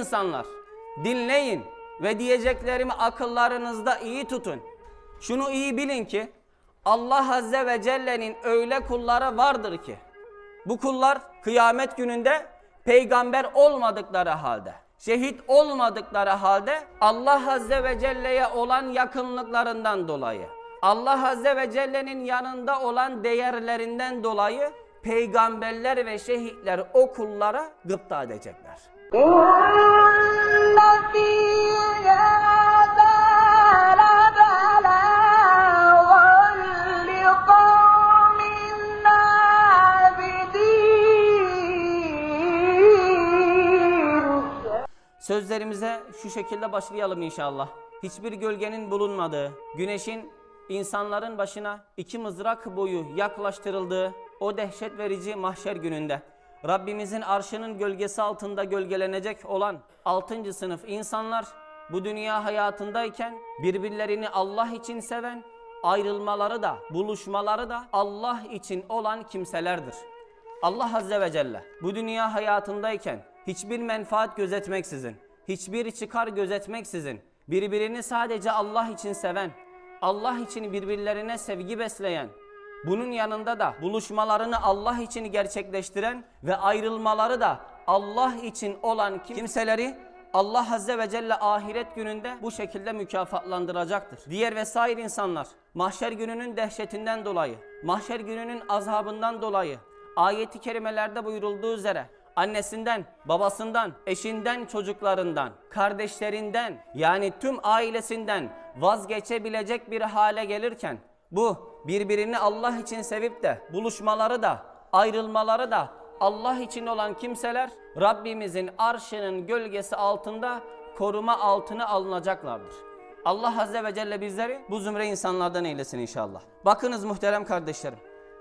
insanlar dinleyin ve diyeceklerimi akıllarınızda iyi tutun. Şunu iyi bilin ki Allah Azze ve Celle'nin öyle kulları vardır ki bu kullar kıyamet gününde peygamber olmadıkları halde, şehit olmadıkları halde Allah Azze ve Celle'ye olan yakınlıklarından dolayı, Allah Azze ve Celle'nin yanında olan değerlerinden dolayı peygamberler ve şehitler o kullara gıpta edecekler. Sözlerimize şu şekilde başlayalım inşallah. Hiçbir gölgenin bulunmadığı, güneşin insanların başına iki mızrak boyu yaklaştırıldığı o dehşet verici mahşer gününde Rabbimizin arşının gölgesi altında gölgelenecek olan 6. sınıf insanlar bu dünya hayatındayken birbirlerini Allah için seven, ayrılmaları da, buluşmaları da Allah için olan kimselerdir. Allah Azze ve Celle bu dünya hayatındayken hiçbir menfaat gözetmeksizin, hiçbir çıkar gözetmeksizin birbirini sadece Allah için seven, Allah için birbirlerine sevgi besleyen, bunun yanında da buluşmalarını Allah için gerçekleştiren ve ayrılmaları da Allah için olan kimseleri Allah Azze ve Celle ahiret gününde bu şekilde mükafatlandıracaktır. Diğer vesaire insanlar mahşer gününün dehşetinden dolayı, mahşer gününün azabından dolayı ayeti kerimelerde buyurulduğu üzere annesinden, babasından, eşinden, çocuklarından, kardeşlerinden yani tüm ailesinden vazgeçebilecek bir hale gelirken bu birbirini Allah için sevip de buluşmaları da ayrılmaları da Allah için olan kimseler Rabbimizin arşının gölgesi altında koruma altına alınacaklardır. Allah Azze ve Celle bizleri bu zümre insanlardan eylesin inşallah. Bakınız muhterem kardeşlerim.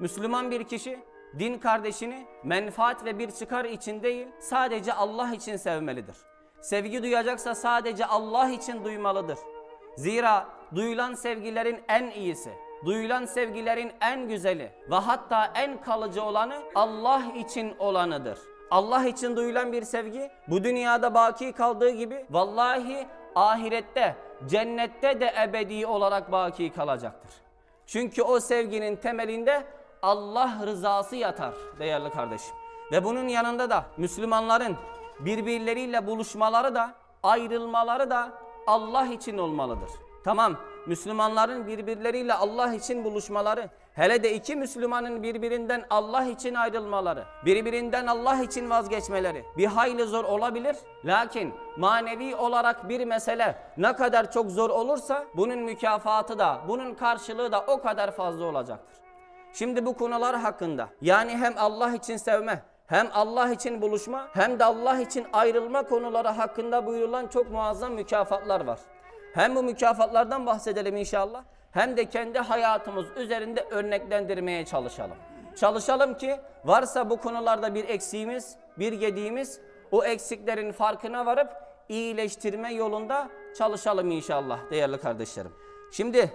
Müslüman bir kişi din kardeşini menfaat ve bir çıkar için değil sadece Allah için sevmelidir. Sevgi duyacaksa sadece Allah için duymalıdır. Zira duyulan sevgilerin en iyisi, duyulan sevgilerin en güzeli ve hatta en kalıcı olanı Allah için olanıdır. Allah için duyulan bir sevgi bu dünyada baki kaldığı gibi vallahi ahirette, cennette de ebedi olarak baki kalacaktır. Çünkü o sevginin temelinde Allah rızası yatar değerli kardeşim. Ve bunun yanında da Müslümanların birbirleriyle buluşmaları da ayrılmaları da Allah için olmalıdır. Tamam Müslümanların birbirleriyle Allah için buluşmaları, hele de iki Müslümanın birbirinden Allah için ayrılmaları, birbirinden Allah için vazgeçmeleri bir hayli zor olabilir. Lakin manevi olarak bir mesele ne kadar çok zor olursa bunun mükafatı da, bunun karşılığı da o kadar fazla olacaktır. Şimdi bu konular hakkında yani hem Allah için sevme, hem Allah için buluşma, hem de Allah için ayrılma konuları hakkında buyurulan çok muazzam mükafatlar var. Hem bu mükafatlardan bahsedelim inşallah, hem de kendi hayatımız üzerinde örneklendirmeye çalışalım. Çalışalım ki varsa bu konularda bir eksiğimiz, bir gediğimiz, o eksiklerin farkına varıp iyileştirme yolunda çalışalım inşallah değerli kardeşlerim. Şimdi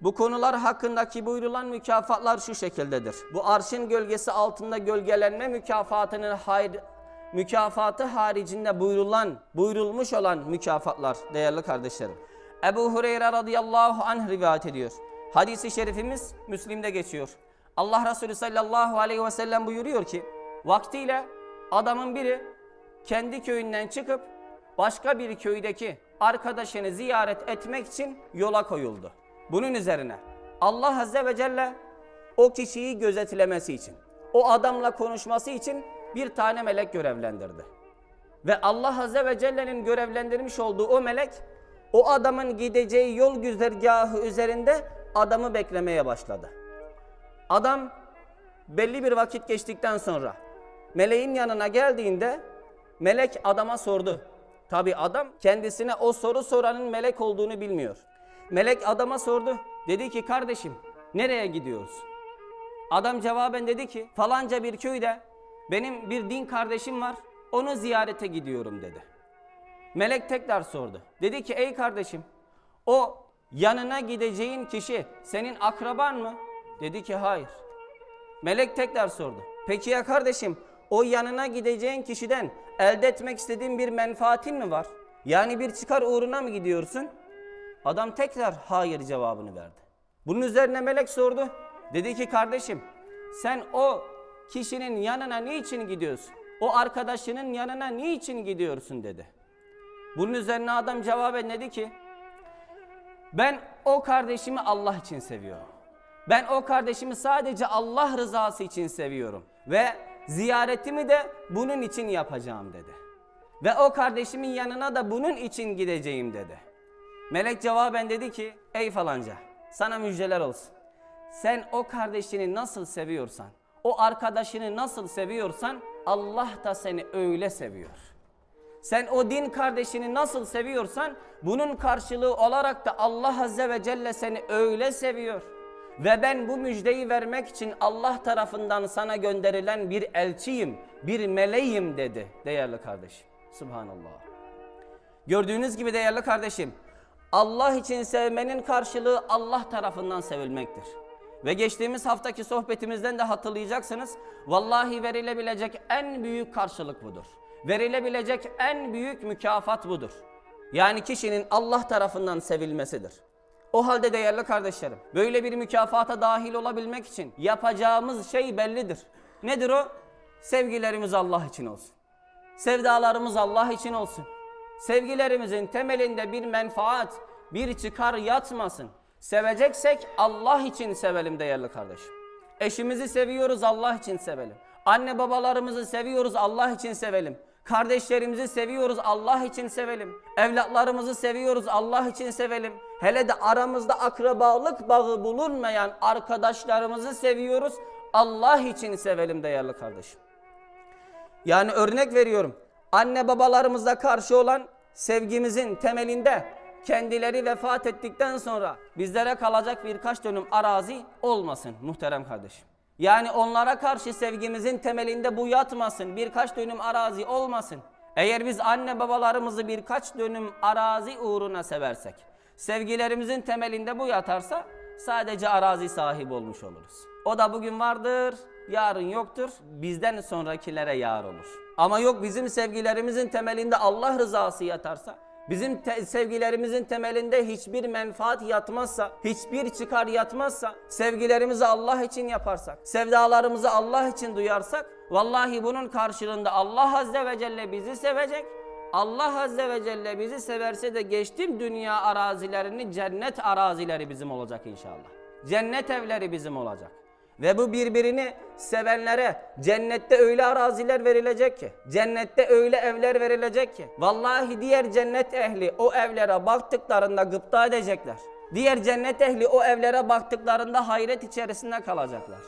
bu konular hakkındaki buyurulan mükafatlar şu şekildedir. Bu arşın gölgesi altında gölgelenme mükafatının hayr, mükafatı haricinde buyurulan, buyurulmuş olan mükafatlar değerli kardeşlerim. Ebu Hureyre radıyallahu anh rivayet ediyor. Hadisi şerifimiz Müslim'de geçiyor. Allah Resulü sallallahu aleyhi ve sellem buyuruyor ki vaktiyle adamın biri kendi köyünden çıkıp başka bir köydeki arkadaşını ziyaret etmek için yola koyuldu. Bunun üzerine Allah Azze ve Celle o kişiyi gözetlemesi için, o adamla konuşması için bir tane melek görevlendirdi. Ve Allah Azze ve Celle'nin görevlendirmiş olduğu o melek, o adamın gideceği yol güzergahı üzerinde adamı beklemeye başladı. Adam belli bir vakit geçtikten sonra meleğin yanına geldiğinde melek adama sordu. Tabi adam kendisine o soru soranın melek olduğunu bilmiyor. Melek adama sordu. Dedi ki kardeşim nereye gidiyoruz? Adam cevaben dedi ki falanca bir köyde benim bir din kardeşim var onu ziyarete gidiyorum dedi. Melek tekrar sordu. Dedi ki ey kardeşim o yanına gideceğin kişi senin akraban mı? Dedi ki hayır. Melek tekrar sordu. Peki ya kardeşim O yanına gideceğin kişiden elde etmek istediğin bir menfaatin mi var? Yani bir çıkar uğruna mı gidiyorsun? Adam tekrar hayır cevabını verdi. Bunun üzerine melek sordu. Dedi ki kardeşim sen o kişinin yanına niçin gidiyorsun? O arkadaşının yanına niçin gidiyorsun dedi. Bunun üzerine adam cevaben dedi ki ben o kardeşimi Allah için seviyorum. Ben o kardeşimi sadece Allah rızası için seviyorum. Ve ziyaretimi de bunun için yapacağım dedi. Ve o kardeşimin yanına da bunun için gideceğim dedi. Melek cevaben dedi ki ey falanca sana müjdeler olsun. Sen o kardeşini nasıl seviyorsan, o arkadaşını nasıl seviyorsan Allah da seni öyle seviyor. Sen o din kardeşini nasıl seviyorsan bunun karşılığı olarak da Allah Azze ve Celle seni öyle seviyor. Ve ben bu müjdeyi vermek için Allah tarafından sana gönderilen bir elçiyim, bir meleğim dedi değerli kardeşim. Subhanallah. Gördüğünüz gibi değerli kardeşim, Allah için sevmenin karşılığı Allah tarafından sevilmektir. Ve geçtiğimiz haftaki sohbetimizden de hatırlayacaksınız. Vallahi verilebilecek en büyük karşılık budur. Verilebilecek en büyük mükafat budur. Yani kişinin Allah tarafından sevilmesidir. O halde değerli kardeşlerim, böyle bir mükafata dahil olabilmek için yapacağımız şey bellidir. Nedir o? Sevgilerimiz Allah için olsun. Sevdalarımız Allah için olsun. Sevgilerimizin temelinde bir menfaat, bir çıkar yatmasın. Seveceksek Allah için sevelim değerli kardeşim. Eşimizi seviyoruz Allah için sevelim. Anne babalarımızı seviyoruz Allah için sevelim. Kardeşlerimizi seviyoruz Allah için sevelim. Evlatlarımızı seviyoruz Allah için sevelim. Hele de aramızda akrabalık bağı bulunmayan arkadaşlarımızı seviyoruz. Allah için sevelim değerli kardeşim. Yani örnek veriyorum. Anne babalarımıza karşı olan sevgimizin temelinde kendileri vefat ettikten sonra bizlere kalacak birkaç dönüm arazi olmasın muhterem kardeşim. Yani onlara karşı sevgimizin temelinde bu yatmasın, birkaç dönüm arazi olmasın. Eğer biz anne babalarımızı birkaç dönüm arazi uğruna seversek, sevgilerimizin temelinde bu yatarsa sadece arazi sahibi olmuş oluruz. O da bugün vardır, yarın yoktur, bizden sonrakilere yar olur. Ama yok bizim sevgilerimizin temelinde Allah rızası yatarsa, bizim te- sevgilerimizin temelinde hiçbir menfaat yatmazsa, hiçbir çıkar yatmazsa, sevgilerimizi Allah için yaparsak, sevdalarımızı Allah için duyarsak, vallahi bunun karşılığında Allah Azze ve Celle bizi sevecek. Allah Azze ve Celle bizi severse de geçtim dünya arazilerini cennet arazileri bizim olacak inşallah. Cennet evleri bizim olacak. Ve bu birbirini sevenlere cennette öyle araziler verilecek ki, cennette öyle evler verilecek ki, vallahi diğer cennet ehli o evlere baktıklarında gıpta edecekler. Diğer cennet ehli o evlere baktıklarında hayret içerisinde kalacaklar.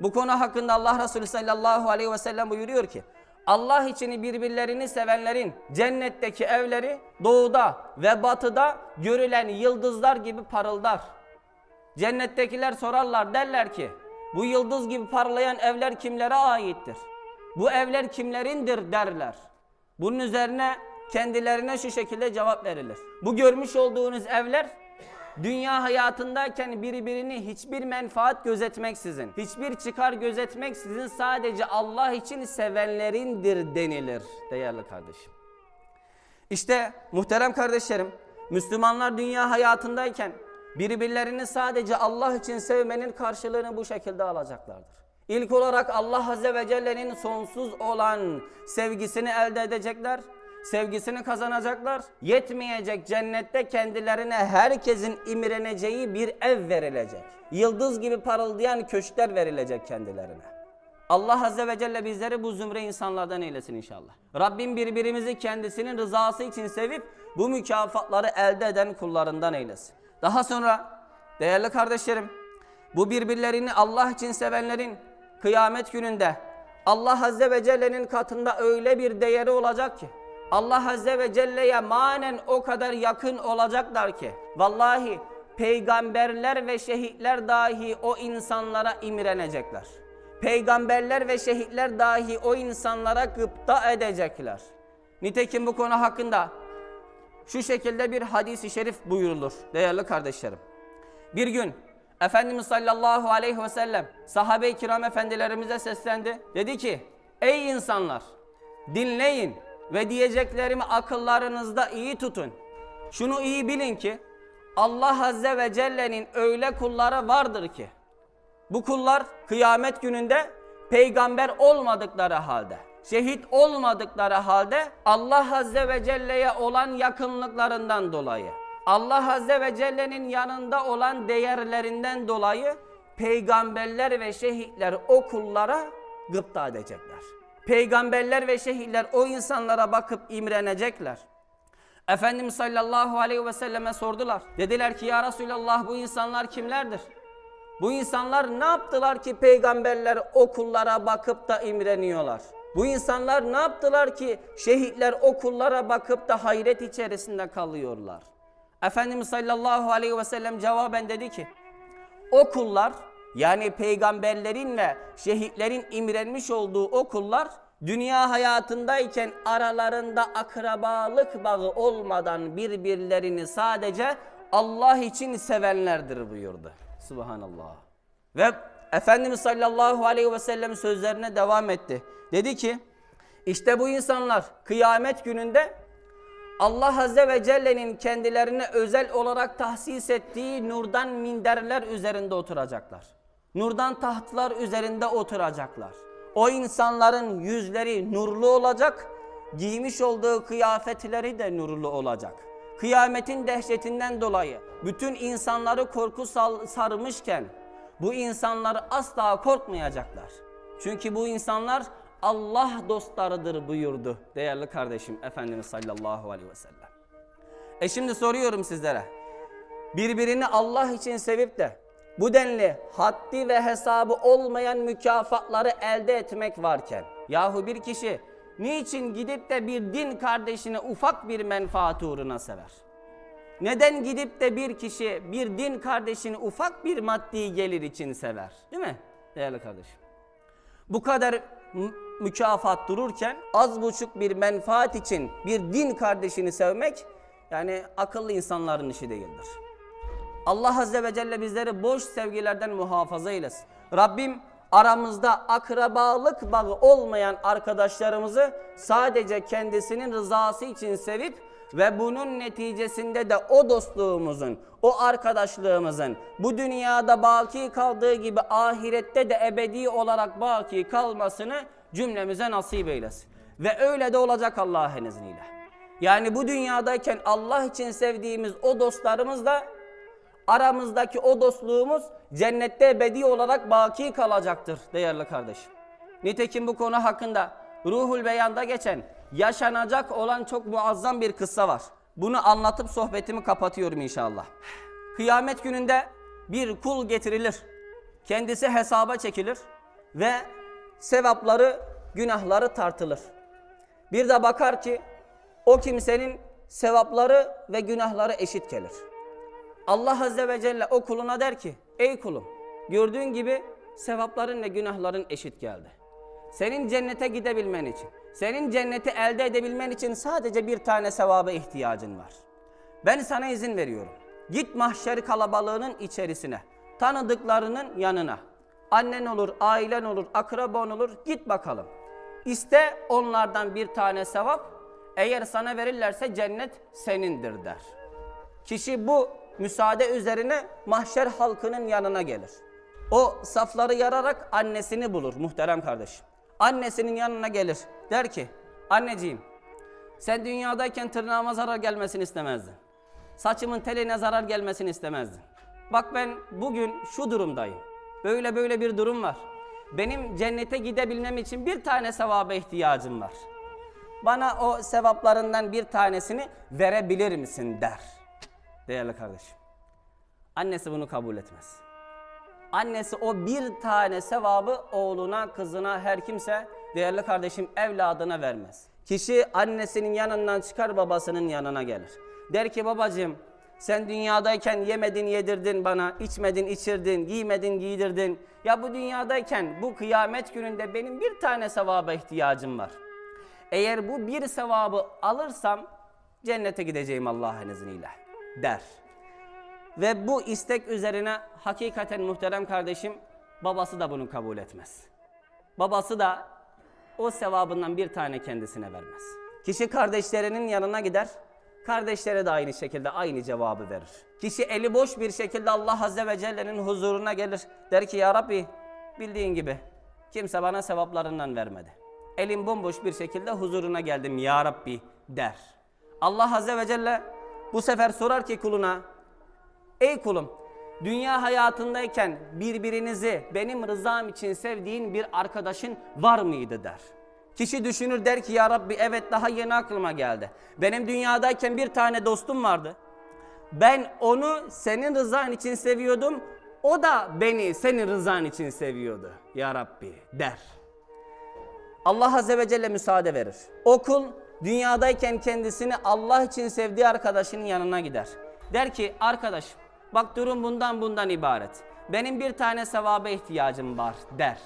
Bu konu hakkında Allah Resulü sallallahu aleyhi ve sellem buyuruyor ki, Allah için birbirlerini sevenlerin cennetteki evleri doğuda ve batıda görülen yıldızlar gibi parıldar. Cennettekiler sorarlar derler ki bu yıldız gibi parlayan evler kimlere aittir? Bu evler kimlerindir derler. Bunun üzerine kendilerine şu şekilde cevap verilir. Bu görmüş olduğunuz evler dünya hayatındayken birbirini hiçbir menfaat gözetmeksizin, hiçbir çıkar gözetmeksizin sadece Allah için sevenlerindir denilir değerli kardeşim. İşte muhterem kardeşlerim, Müslümanlar dünya hayatındayken birbirlerini sadece Allah için sevmenin karşılığını bu şekilde alacaklardır. İlk olarak Allah Azze ve Celle'nin sonsuz olan sevgisini elde edecekler, sevgisini kazanacaklar. Yetmeyecek cennette kendilerine herkesin imreneceği bir ev verilecek. Yıldız gibi parıldayan köşkler verilecek kendilerine. Allah Azze ve Celle bizleri bu zümre insanlardan eylesin inşallah. Rabbim birbirimizi kendisinin rızası için sevip bu mükafatları elde eden kullarından eylesin. Daha sonra değerli kardeşlerim bu birbirlerini Allah için sevenlerin kıyamet gününde Allah Azze ve Celle'nin katında öyle bir değeri olacak ki Allah Azze ve Celle'ye manen o kadar yakın olacaklar ki vallahi peygamberler ve şehitler dahi o insanlara imrenecekler. Peygamberler ve şehitler dahi o insanlara gıpta edecekler. Nitekim bu konu hakkında şu şekilde bir hadis-i şerif buyurulur değerli kardeşlerim. Bir gün Efendimiz sallallahu aleyhi ve sellem sahabe-i kiram efendilerimize seslendi. Dedi ki Ey insanlar! Dinleyin ve diyeceklerimi akıllarınızda iyi tutun. Şunu iyi bilin ki Allah Azze ve Celle'nin öyle kulları vardır ki bu kullar kıyamet gününde peygamber olmadıkları halde, şehit olmadıkları halde Allah Azze ve Celle'ye olan yakınlıklarından dolayı, Allah Azze ve Celle'nin yanında olan değerlerinden dolayı peygamberler ve şehitler o kullara gıpta edecekler. Peygamberler ve şehitler o insanlara bakıp imrenecekler. Efendimiz sallallahu aleyhi ve selleme sordular. Dediler ki ya Resulallah bu insanlar kimlerdir? Bu insanlar ne yaptılar ki peygamberler o kullara bakıp da imreniyorlar? Bu insanlar ne yaptılar ki şehitler o kullara bakıp da hayret içerisinde kalıyorlar? Efendimiz sallallahu aleyhi ve sellem cevaben dedi ki o kullar yani peygamberlerin ve şehitlerin imrenmiş olduğu o kullar dünya hayatındayken aralarında akrabalık bağı olmadan birbirlerini sadece Allah için sevenlerdir buyurdu. Subhanallah. Ve Efendimiz sallallahu aleyhi ve sellem sözlerine devam etti. Dedi ki işte bu insanlar kıyamet gününde Allah Azze ve Celle'nin kendilerine özel olarak tahsis ettiği nurdan minderler üzerinde oturacaklar. Nurdan tahtlar üzerinde oturacaklar. O insanların yüzleri nurlu olacak, giymiş olduğu kıyafetleri de nurlu olacak. Kıyametin dehşetinden dolayı bütün insanları korku sarmışken bu insanlar asla korkmayacaklar. Çünkü bu insanlar Allah dostlarıdır buyurdu değerli kardeşim Efendimiz sallallahu aleyhi ve sellem. E şimdi soruyorum sizlere. Birbirini Allah için sevip de bu denli haddi ve hesabı olmayan mükafatları elde etmek varken yahu bir kişi niçin gidip de bir din kardeşini ufak bir menfaat uğruna sever? Neden gidip de bir kişi bir din kardeşini ufak bir maddi gelir için sever? Değil mi değerli kardeşim? Bu kadar mü- mükafat dururken az buçuk bir menfaat için bir din kardeşini sevmek yani akıllı insanların işi değildir. Allah Azze ve Celle bizleri boş sevgilerden muhafaza eylesin. Rabbim aramızda akrabalık bağı olmayan arkadaşlarımızı sadece kendisinin rızası için sevip ve bunun neticesinde de o dostluğumuzun, o arkadaşlığımızın bu dünyada baki kaldığı gibi ahirette de ebedi olarak baki kalmasını cümlemize nasip eylesin. Ve öyle de olacak Allah'ın izniyle. Yani bu dünyadayken Allah için sevdiğimiz o dostlarımızla aramızdaki o dostluğumuz cennette ebedi olarak baki kalacaktır değerli kardeşim. Nitekim bu konu hakkında Ruhul Beyan'da geçen yaşanacak olan çok muazzam bir kıssa var. Bunu anlatıp sohbetimi kapatıyorum inşallah. Kıyamet gününde bir kul getirilir. Kendisi hesaba çekilir ve sevapları, günahları tartılır. Bir de bakar ki o kimsenin sevapları ve günahları eşit gelir. Allah Azze ve Celle o kuluna der ki ey kulum gördüğün gibi sevapların ve günahların eşit geldi. Senin cennete gidebilmen için, senin cenneti elde edebilmen için sadece bir tane sevaba ihtiyacın var. Ben sana izin veriyorum. Git mahşer kalabalığının içerisine, tanıdıklarının yanına. Annen olur, ailen olur, akraban olur, git bakalım. İste onlardan bir tane sevap, eğer sana verirlerse cennet senindir der. Kişi bu müsaade üzerine mahşer halkının yanına gelir. O safları yararak annesini bulur muhterem kardeşim. Annesinin yanına gelir. Der ki anneciğim sen dünyadayken tırnağıma zarar gelmesini istemezdin. Saçımın teline zarar gelmesini istemezdin. Bak ben bugün şu durumdayım. Böyle böyle bir durum var. Benim cennete gidebilmem için bir tane sevaba ihtiyacım var. Bana o sevaplarından bir tanesini verebilir misin der. Değerli kardeşim. Annesi bunu kabul etmez. Annesi o bir tane sevabı oğluna, kızına, her kimse değerli kardeşim evladına vermez. Kişi annesinin yanından çıkar babasının yanına gelir. Der ki babacığım sen dünyadayken yemedin yedirdin bana, içmedin içirdin, giymedin giydirdin. Ya bu dünyadayken bu kıyamet gününde benim bir tane sevaba ihtiyacım var. Eğer bu bir sevabı alırsam cennete gideceğim Allah'ın izniyle der. Ve bu istek üzerine hakikaten muhterem kardeşim babası da bunu kabul etmez. Babası da o sevabından bir tane kendisine vermez. Kişi kardeşlerinin yanına gider, kardeşlere de aynı şekilde aynı cevabı verir. Kişi eli boş bir şekilde Allah Azze ve Celle'nin huzuruna gelir. Der ki ya Rabbi bildiğin gibi kimse bana sevaplarından vermedi. Elim bomboş bir şekilde huzuruna geldim ya Rabbi der. Allah Azze ve Celle bu sefer sorar ki kuluna Ey kulum, dünya hayatındayken birbirinizi benim rızam için sevdiğin bir arkadaşın var mıydı der. Kişi düşünür der ki ya Rabbi evet daha yeni aklıma geldi. Benim dünyadayken bir tane dostum vardı. Ben onu senin rızan için seviyordum. O da beni senin rızan için seviyordu ya Rabbi der. Allah Azze ve Celle müsaade verir. O kul dünyadayken kendisini Allah için sevdiği arkadaşının yanına gider. Der ki arkadaş bak durum bundan bundan ibaret. Benim bir tane sevaba ihtiyacım var der.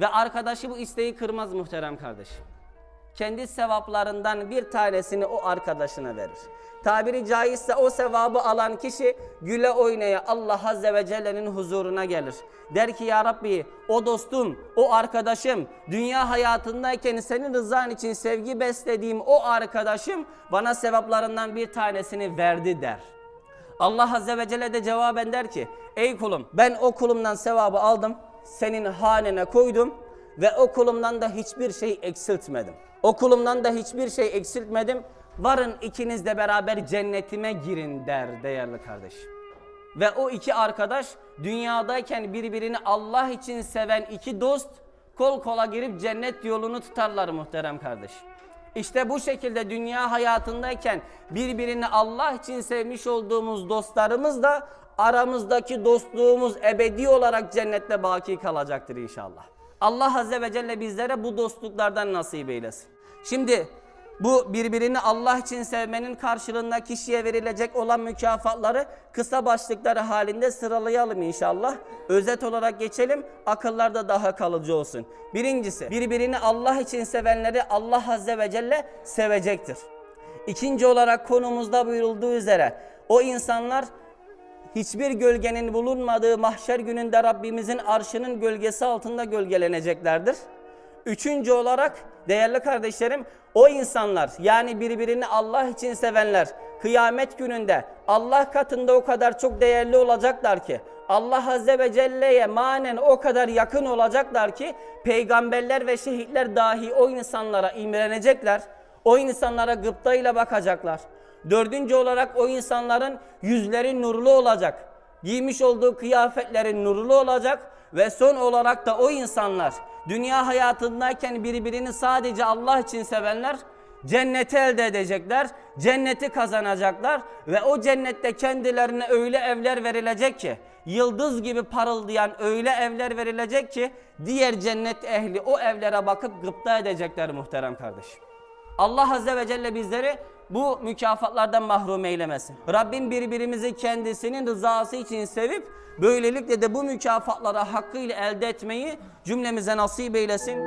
Ve arkadaşı bu isteği kırmaz muhterem kardeşim. Kendi sevaplarından bir tanesini o arkadaşına verir. Tabiri caizse o sevabı alan kişi güle oynaya Allah Azze ve Celle'nin huzuruna gelir. Der ki ya Rabbi o dostum, o arkadaşım, dünya hayatındayken senin rızan için sevgi beslediğim o arkadaşım bana sevaplarından bir tanesini verdi der. Allah Azze ve Celle de cevaben der ki ey kulum ben o kulumdan sevabı aldım senin hanene koydum ve o kulumdan da hiçbir şey eksiltmedim. O kulumdan da hiçbir şey eksiltmedim. Varın ikiniz de beraber cennetime girin der değerli kardeşim. Ve o iki arkadaş dünyadayken birbirini Allah için seven iki dost kol kola girip cennet yolunu tutarlar muhterem kardeşim. İşte bu şekilde dünya hayatındayken birbirini Allah için sevmiş olduğumuz dostlarımız da aramızdaki dostluğumuz ebedi olarak cennette baki kalacaktır inşallah. Allah Azze ve Celle bizlere bu dostluklardan nasip eylesin. Şimdi bu birbirini Allah için sevmenin karşılığında kişiye verilecek olan mükafatları kısa başlıkları halinde sıralayalım inşallah. Özet olarak geçelim, akıllarda daha kalıcı olsun. Birincisi, birbirini Allah için sevenleri Allah Azze ve Celle sevecektir. İkinci olarak konumuzda buyurulduğu üzere o insanlar hiçbir gölgenin bulunmadığı mahşer gününde Rabbimizin arşının gölgesi altında gölgeleneceklerdir. Üçüncü olarak değerli kardeşlerim o insanlar yani birbirini Allah için sevenler kıyamet gününde Allah katında o kadar çok değerli olacaklar ki Allah Azze ve Celle'ye manen o kadar yakın olacaklar ki peygamberler ve şehitler dahi o insanlara imrenecekler. O insanlara gıptayla bakacaklar. Dördüncü olarak o insanların yüzleri nurlu olacak. Giymiş olduğu kıyafetleri nurlu olacak ve son olarak da o insanlar dünya hayatındayken birbirini sadece Allah için sevenler cenneti elde edecekler, cenneti kazanacaklar ve o cennette kendilerine öyle evler verilecek ki yıldız gibi parıldayan öyle evler verilecek ki diğer cennet ehli o evlere bakıp gıpta edecekler muhterem kardeşim. Allah Azze ve Celle bizleri bu mükafatlardan mahrum eylemesin. Rabbim birbirimizi kendisinin rızası için sevip böylelikle de bu mükafatları hakkıyla elde etmeyi cümlemize nasip eylesin.